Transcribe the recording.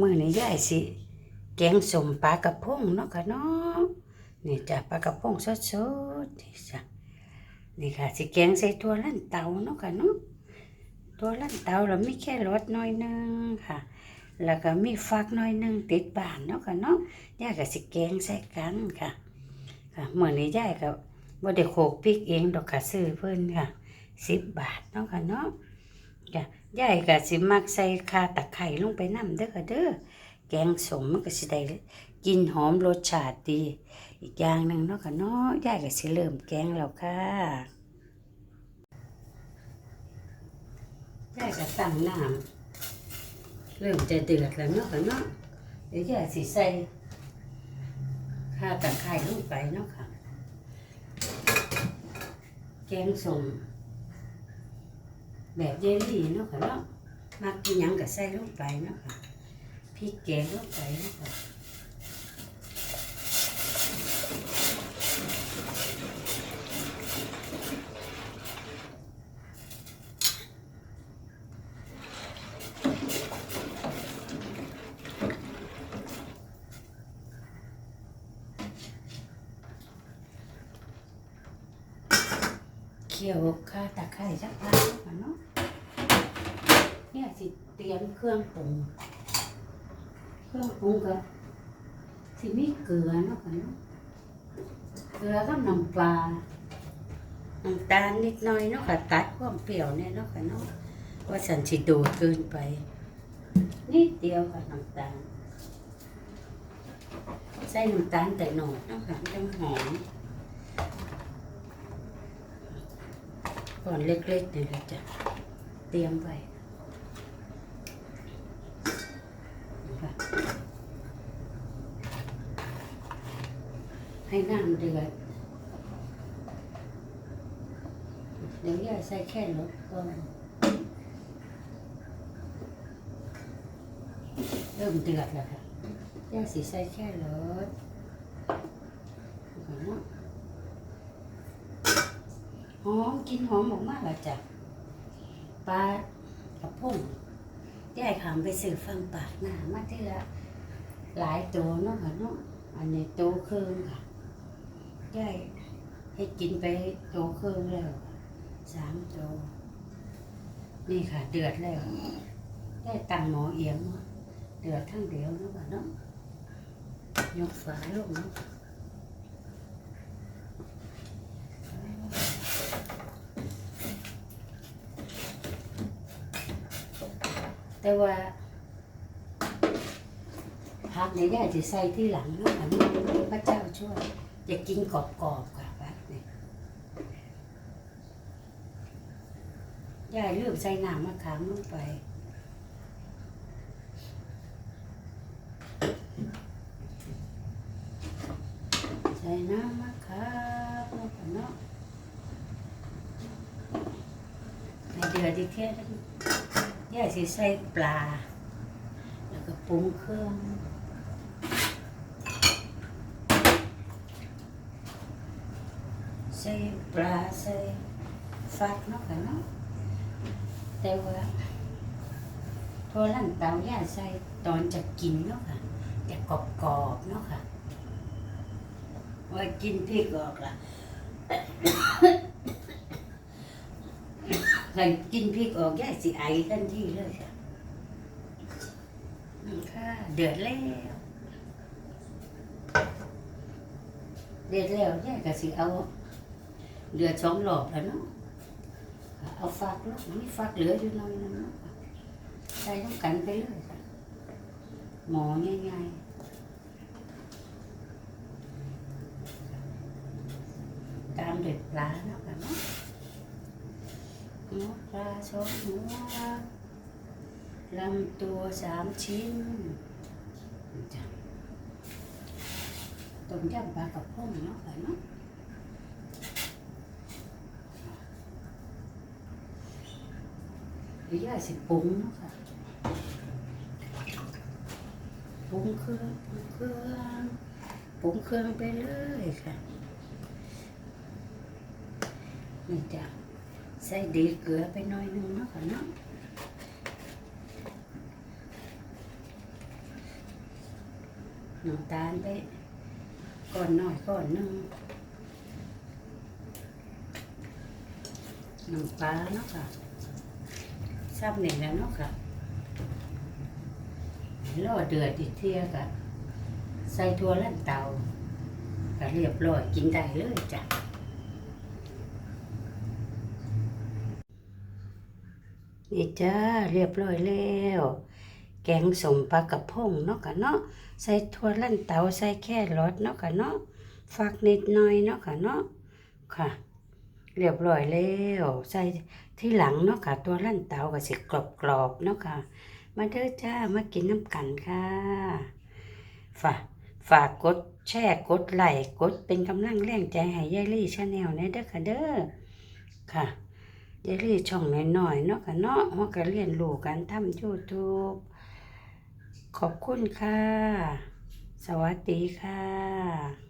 มื้อนี้ยายสิ แกงสมปลากระพงเนาะค่ะเนาะนี่จ้ะปลากระพงสดๆนี่จ้ะนี่ค่ะสิแกงใส่ตัวลั่นเตาเนาะค่ะเนาะตัวลั่นเตาแล้วมีแค่รสน้อยหนึงค่ะ แล้วก็มีฟักน้อยหนึงติดบานเนาะค่ะเนาะยายก็สิแกงใส่กันค่ะค่ะมื้อนี้ยายก็บ่ได้โขกพริกเองดอกค่ะซื้อเพิ่นค่ะ10บาทเนาะค่ะเนาะ ค่ะยายก็สิมักใส่ข่าตะไคร้ลงไปน้ำเด้อค่ะเด้อแกงสมมันก็สิได้กินหอมรสชาติดี อีกอย่างหนึ่งเนาะค่ะเนาะยายก็สิเริ่มแกงแล้วค่ะยายก็ตั้งน้ำเริ่มจะเดือดแล้วเนาะค่ะเนาะเดี๋ยวยายสิใส่ข่าตะไคร้ลงไปเนาะค่ะ แกงสม แบบเยลลี่เนาะค่ะเนาะมักกินหยังก็ใส่ลงไปเนาะค่ะพริกแกงลงไปเนาะค่ะ เคี่ยวข่าตะไคร้สักพักก่อนเนาะเนี่ยสิเตรียมเครื่องปรุงเครื่องปรุงก็สิมีเกลือเนาะค่ะเนาะเกลือกับน้ำปลาน้ำตาลนิดหน่อยเนาะค่ะตัดความเปรี้ยวเนี่ยเนาะค่ะเนาะว่าสันสิโดดเกินไปนิดเดียวค่ะน้ำตาลใส่น้ำตาลแต่หน่อยเนาะค่ะมันจะหอม ก่อนเล็กๆเนี่ยเราจะเตรียมไว้ให้น้ำเดือดเดี๋ยวยาใส่แค่รสก่อนเริ่มเดือดแล้วค่ะย่าสีใส่แค่รสก่อนเนาะ อมกินหอมออกมากเลยจ้ะปลากระพงยายขามไปซื้อฟังปากหน้ามาทีละหลายตัวเนาะค่ะเนาะอันนี้โตครึ่งค่ะยายให้กินไปโตครึ่งแล้วสามตัวนี่ค่ะ เดือดแล้วได้ตังหมอเอียงเนาะเดือดทั้งเดียวเนาะค่ะเนาะยกฝาลงเนาะ แต่ว่าผักเนี่ยยายจะใส่ที่หลังเนะค่ะเนาะพระเจ้าช่วยจะกินกรอบๆค่ะแบบนี้ยายลืมใส่น้ำมะขามลงไปใส่น้ำมะขามลงไปเนาะให้เดือดอีกแค่นั้น ยาสิใส่ปลา แล้วก็ปรุงเครื่องใส่ปลาใส่ฟักเนาะค่ะเนาะแต่ว่าโทรลั่นเตาย่าใส่ตอนจะกินเนาะค่ะจะกรอบๆเนาะค่ะว่ากินพริกออกละ ครกินพริกออกย่าสิไอทันทีเลยค่ะอืมค่ะ เดือดแล้ว เดือดแล้วย่าก็สิเอา เดือดสองหลอบแล้วเนาะค่ะเอาฟักลูกมีฟักเหลืออยู่หน่อยนึงเนาะค่ะใส่ต้องกันไปเลยค่ะหมอง่ายๆตามเด็ดปลาเนาะค่ะเนาะหัวปลาสองหัวลำตัวสามชิ้นต้มยำปลากระพงเนาะค่เนาะเดี๋ยวยาสิปรุงเนาะค่ะปรุงเครื่องปรุงเครื่องปรุงเครื่องไปเลยค่ะนี่จ้ะ ใส่ดีเกลือไปหน่อยนึงเนาะค่ะเนาะน้ำตาลไปก่อนหน่อยก่อนนึงน้ำปลาเนาะค่ะซับนี่งแล้วเนาะค่ะรอเดือดอีกเที่ยกะใส่ถั่วลั่นเตาก็เรียบร้อยกินได้เลยจ้ะ นี่จ้าเรียบร้อยแล้ว แกงสมปลากระพงเนาะค่ะเนาะใส่ถั่วลั่นเตาใส่แค่รสเนาะค่ะเนาะฟักนิดหน่อยเนาะค่ะเนาะค่ะ เรียบร้อยแล้วใส่ที่หลังเนาะค่ะตัวลั่นเตาก็สิกรอบๆเนาะค่ะมาเด้อจ้ามากินน้ำกันค่ะฝากฝากกดแชร์กดไลค์กดเป็นกำลังแรงใจให้ยายลี่ชาแนลเนี่ยเด้อค่ะเด้อค่ะ เดลี่ช่องน้อยๆเนาะกันเนาะว่าก็เรียนรู้กันทำ YouTube ขอบคุณค่ะ สวัสดีค่ะ